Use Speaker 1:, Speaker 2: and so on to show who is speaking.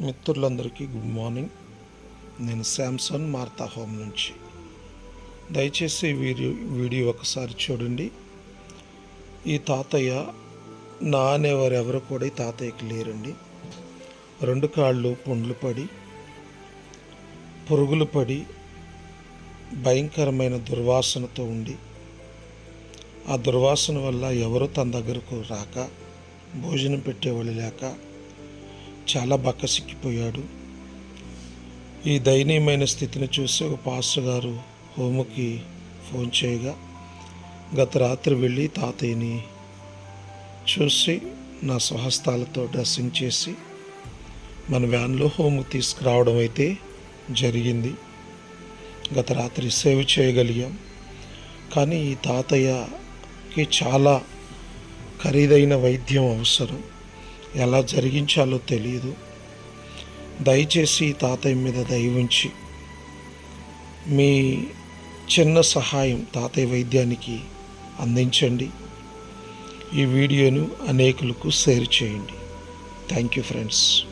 Speaker 1: మిత్రులందరికీ good morning. నేను Samson Martha home నుంచి. దయచేసి వీడియో వీడియో ఒకసారి చూడండి. ఈ తాతయ్య నా అనేవారు ఎవరు కూడా ఈ తాతయ్యకి లేరండి. రెండు కాళ్ళు పుండ్లు పడి పురుగులు పడి భయంకరమైన దుర్వాసనతో ఉండి ఆ దుర్వాసన వల్ల ఎవరు తన దగ్గరకు రాక భోజనం పెట్టేవాళ్ళు లేక చాలా బక్కసిక్కిపోయాడు. ఈ దయనీయమైన స్థితిని చూసి ఒక పాస్టర్ గారు హోముకి ఫోన్ చేయగా గత రాత్రి వెళ్ళి తాతయ్యని చూసి నా స్వహస్తాలతో డ్రెస్సింగ్ చేసి మన వ్యాన్లో హోము తీసుకురావడం అయితే జరిగింది. గత రాత్రి సేవ్ చేయగలిగాం. కానీ ఈ తాతయ్యకి చాలా ఖరీదైన వైద్యం అవసరం. ఎలా జరిగించాలో తెలియదు దయచేసి తాతయ్య మీద దయవించి మీ చిన్న సహాయం తాతయ్య వైద్యానికి అందించండి. ఈ వీడియోను అనేకులకు షేర్ చేయండి. Thank you friends.